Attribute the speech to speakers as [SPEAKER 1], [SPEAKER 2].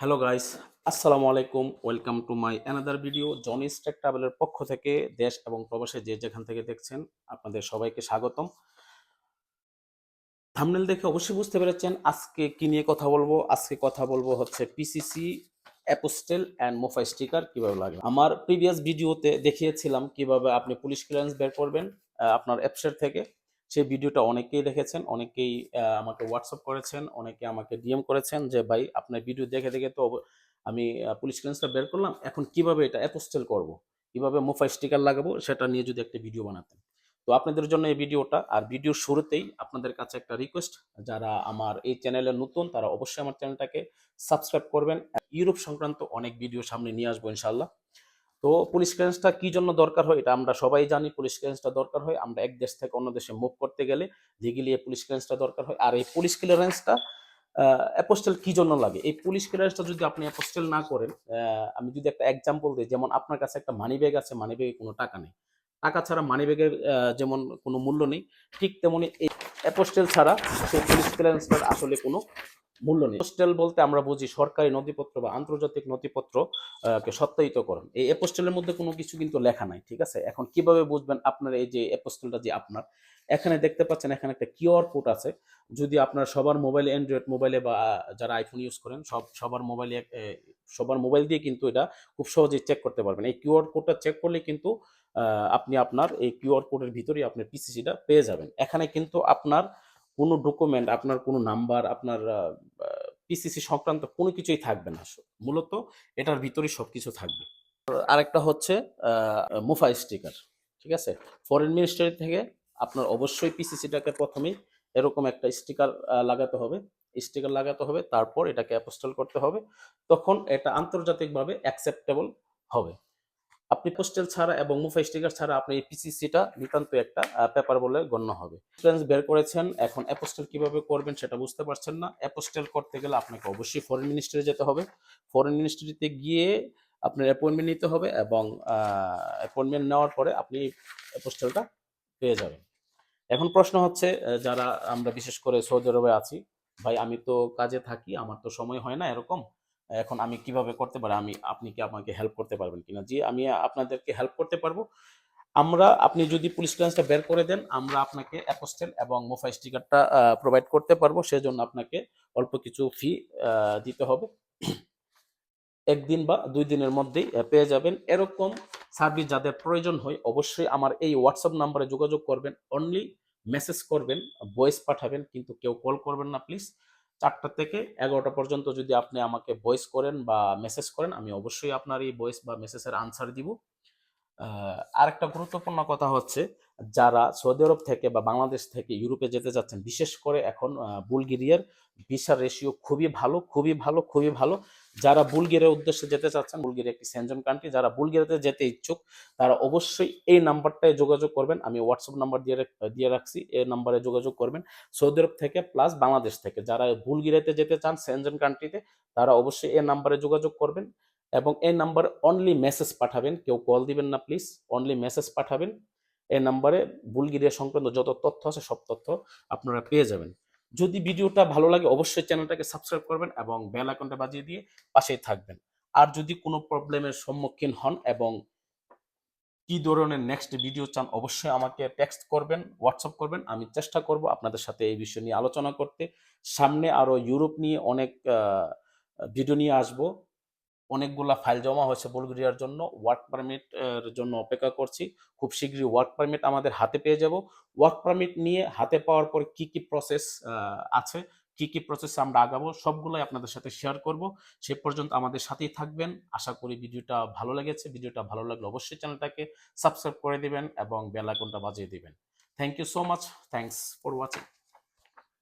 [SPEAKER 1] Hello guys আসসালামু আলাইকুম welcome to my another video Johnny Stake ট্রাভেলের পক্ষ থেকে দেশ এবং প্রবাসে যে যেখান থেকে দেখছেন, আপনাদের সবাইকে স্বাগতম। থামনেল দেখে অবশ্যই বুঝতে পেরেছেন আজকে কি নিয়ে কথা বলব। আজকে কথা বলব হচ্ছে পিসিসি অ্যাপোস্টেল অ্যান্ড মোফাই স্টিকার কীভাবে লাগে। আমার প্রিভিয়াস ভিডিওতে দেখিয়েছিলাম কীভাবে আপনি পুলিশ ক্লিয়ারেন্স বের করবেন আপনার অ্যাপসের থেকে। সেই ভিডিওটা অনেকেই দেখেছেন, অনেকেই আমাকে হোয়াটসঅ্যাপ করেছেন, অনেকে আমাকে ডিএম করেছেন যে, ভাই, আপনার ভিডিও দেখে দেখে তো আমি পুলিশ ক্লিয়ারেন্সটা বের করলাম, এখন কীভাবে এটা অ্যাপোস্টেল করব? কীভাবে মোফাই স্টিকার লাগাবো, সেটা নিয়ে যদি একটা ভিডিও বানাতেন? তো আপনাদের জন্য এই ভিডিওটা, আর ভিডিওর শুরুতেই আপনাদের কাছে একটা রিকোয়েস্ট যারা আমার এই চ্যানেলে নতুন, তারা অবশ্যই আমার চ্যানেলটাকে সাবস্ক্রাইব করবেন। ইউরোপ সংক্রান্ত অনেক ভিডিও সামনে নিয়ে আসব ইনশাল্লাহ তো পুলিশ ক্লিয়ারেন্সটা কি জন্য দরকার হয়, এটা আমরা সবাই জানি। পুলিশ ক্লিয়ারেন্সটা দরকার হয়, আমরা এক দেশ থেকে অন্য দেশে মুভ করতে গেলে এই পুলিশ ক্লিয়ারেন্সটা দরকার হয়। আর এই পুলিশ ক্লিয়ারেন্সটা অ্যাপোস্টেল কি জন্য লাগে? এই পুলিশ ক্লিয়ারেন্সটা যদি আপনি অ্যাপোস্টেল না করেন আমি যদি একটা এক্সাম্পল দিই, যেমন আপনার কাছে একটা মানি ব্যাগ আছে মানি ব্যাগে কোনো টাকা নেই। টাকা ছাড়া মানি ব্যাগের যেমন কোনো মূল্য নেই, ঠিক তেমনি এই অ্যাপোস্টেল ছাড়া সেই পুলিশ ক্লিয়ারেন্সটার আসলে কোনো মূল্য নেই। পোস্টেল বলতে আমরা বুঝি সরকারি নথিপত্র বা আন্তর্জাতিক নথিপত্র কে সত্যায়িতকরণ এই অ্যাপোস্টেলের মধ্যে কোনো কিছু কিন্তু লেখা নাই, ঠিক আছে? এখন কীভাবে বুঝবেন আপনার এই যে অ্যাপোস্টেলটা যে আপনার? এখানে দেখতে পাচ্ছেন এখানে একটা কিউআর কোড আছে। যদি আপনার সবার মোবাইলে, অ্যান্ড্রয়েড মোবাইলে বা, যারা আইফোন ইউজ করেন, সব, সবার মোবাইলে সবার মোবাইল দিয়ে কিন্তু এটা খুব সহজেই চেক করতে পারবেন। এই কিউআর কোডটা চেক করলে কিন্তু আপনি আপনার এই কিউআর কোডের ভিতরেই আপনার পিসিসিটা পেয়ে যাবেন। এখানে কিন্তু আপনার কোনো ডকুমেন্ট আপনার কোনো নাম্বার আপনার পিসিসি সংক্রান্ত কোনো কিছুই থাকবে না মূলত এটার ভিতরেই সব কিছু থাকবে। আরেকটা হচ্ছে মুফা স্টিকার ঠিক আছে? ফরেন মিনিস্ট্রি থেকে আপনার অবশ্যই পিসিসিটাকে প্রথমেই এরকম একটা স্টিকার লাগাতে হবে। স্টিকার লাগাতে হবে, তারপর এটাকে অ্যাপোস্টল করতে হবে। তখন এটা আন্তর্জাতিকভাবে অ্যাকসেপ্টেবল হবে। আপনি পোস্টেল ছাড়া এবং মুফাই স্টিকার ছাড়া আপনি এই পিসিসিটা নিতান্ত একটা পেপার বলে গণ্য হবে। রেফারেন্স বের করেছেন, এখন অ্যাপোস্টেল কীভাবে করবেন সেটা বুঝতে পারছেন না। অ্যাপোস্টেল করতে গেলে আপনাকে অবশ্যই ফরেন মিনিস্ট্রি যেতে হবে। ফরেন মিনিস্ট্রিতে গিয়ে আপনার অ্যাপয়েন্টমেন্ট নিতে হবে এবং অ্যাপয়েন্টমেন্ট নেওয়ার পরে আপনি অ্যাপোস্টেলটা পেয়ে যাবেন। এখন প্রশ্ন হচ্ছে যারা আমরা বিশেষ করে সৌদি আরবে আছি, ভাই, আমি তো কাজে থাকি, আমার তো সময় হয় না এরকম? এখন আমি কীভাবে করতে পারি, আমি, আপনি কি আমাকে হেল্প করতে পারবেন কিনা? জি, আমি আপনাদেরকে হেল্প করতে পারব। আমরা, আপনি যদি পুলিশ ক্লিয়ারেন্সটা বের করে দেন, আমরা আপনাকে অ্যাপোস্টেল এবং মোফাই স্টিকারটা প্রোভাইড করতে পারব। সেজন্য আপনাকে অল্প কিছু ফি দিতে হবে। একদিন বা দুই দিনের মধ্যেই পেয়ে যাবেন। এরকম সার্ভিস যাদের প্রয়োজন হয়, অবশ্যই আমার এই হোয়াটসঅ্যাপ নাম্বারে যোগাযোগ করবেন। অনলি মেসেজ করবেন ভয়েস পাঠাবেন, কিন্তু কেউ কল করবেন না প্লিজ চারটা থেকে এগারোটা পর্যন্ত যদি আপনি আমাকে ভয়েস করেন বা মেসেজ করেন, আমি অবশ্যই আপনার এই ভয়েস বা মেসেজের আনসার দিব। আরেকটা গুরুত্বপূর্ণ কথা হচ্ছে, যারা সৌদি আরব থেকে বা বাংলাদেশ থেকে ইউরোপে যেতে যাচ্ছেন, বিশেষ করে এখন বুলগেরিয়ার ভিসা রেশিও খুবই ভালো খুবই ভালো খুবই ভালো। যারা বুলগেরিয়ার উদ্দেশ্যে যেতে চাচ্ছেন, বুলগেরিয়া একটি সেনজন কান্ট্রি যারা বুলগেরিয়াতে যেতে ইচ্ছুক, তারা অবশ্যই এই নাম্বারটায় যোগাযোগ করবেন। আমি হোয়াটসঅ্যাপ নাম্বার দিয়ে দিয়ে রাখছি এই নাম্বারে যোগাযোগ করবেন। সৌদি আরব থেকে প্লাস বাংলাদেশ থেকে, যারা বুলগেরিয়াতে যেতে চান সেনজন কান্ট্রিতে তারা অবশ্যই এই নাম্বারে যোগাযোগ করবেন। এবং এই নাম্বারে অনলি মেসেজ পাঠাবেন, কেউ কল দিবেন না প্লিজ অনলি মেসেজ পাঠাবেন। এই নাম্বারে বুলগেরিয়া সংক্রান্ত যত তথ্য আছে সব তথ্য আপনারা পেয়ে যাবেন। যদি ভিডিওটা ভালো লাগে অবশ্যই চ্যানেলটাকে সাবস্ক্রাইব করবেন এবং বেল আইকনটা বাজিয়ে দিয়ে পাশেই থাকবেন। আর যদি কোনো প্রবলেমের সম্মুখীন হন এবং কি ধরনের নেক্সট ভিডিও চান, অবশ্যই আমাকে টেক্সট করবেন হোয়াটসঅ্যাপ করবেন, আমি চেষ্টা করব আপনাদের সাথে এই বিষয় নিয়ে আলোচনা করতে। সামনে আরও ইউরোপ নিয়ে অনেক ভিডিও নিয়ে আসব। অনেকগুলা ফাইল জমা হয়েছে বুলগেরিয়ার জন্য। ওয়ার্ক পারমিট এর জন্য অপেক্ষা করছি। খুব শীঘ্রই ওয়ার্ক পারমিট আমাদের হাতে পেয়ে যাব। ওয়ার্ক পারমিট নিয়ে হাতে পাওয়ার পর কি কি প্রসেস আছে, কি কি প্রসেসে আমরা আগাবো, সবগুলোই আপনাদের সাথে শেয়ার করব। সে পর্যন্ত আমাদের সাথেই থাকবেন। আশা করি ভিডিওটা ভালো লেগেছে। ভিডিওটা ভালো লাগলে অবশ্যই চ্যানেলটাকে সাবস্ক্রাইব করে দিবেন এবং বেল আইকনটা বাজিয়ে দিবেন। Thank you so much thanks for watching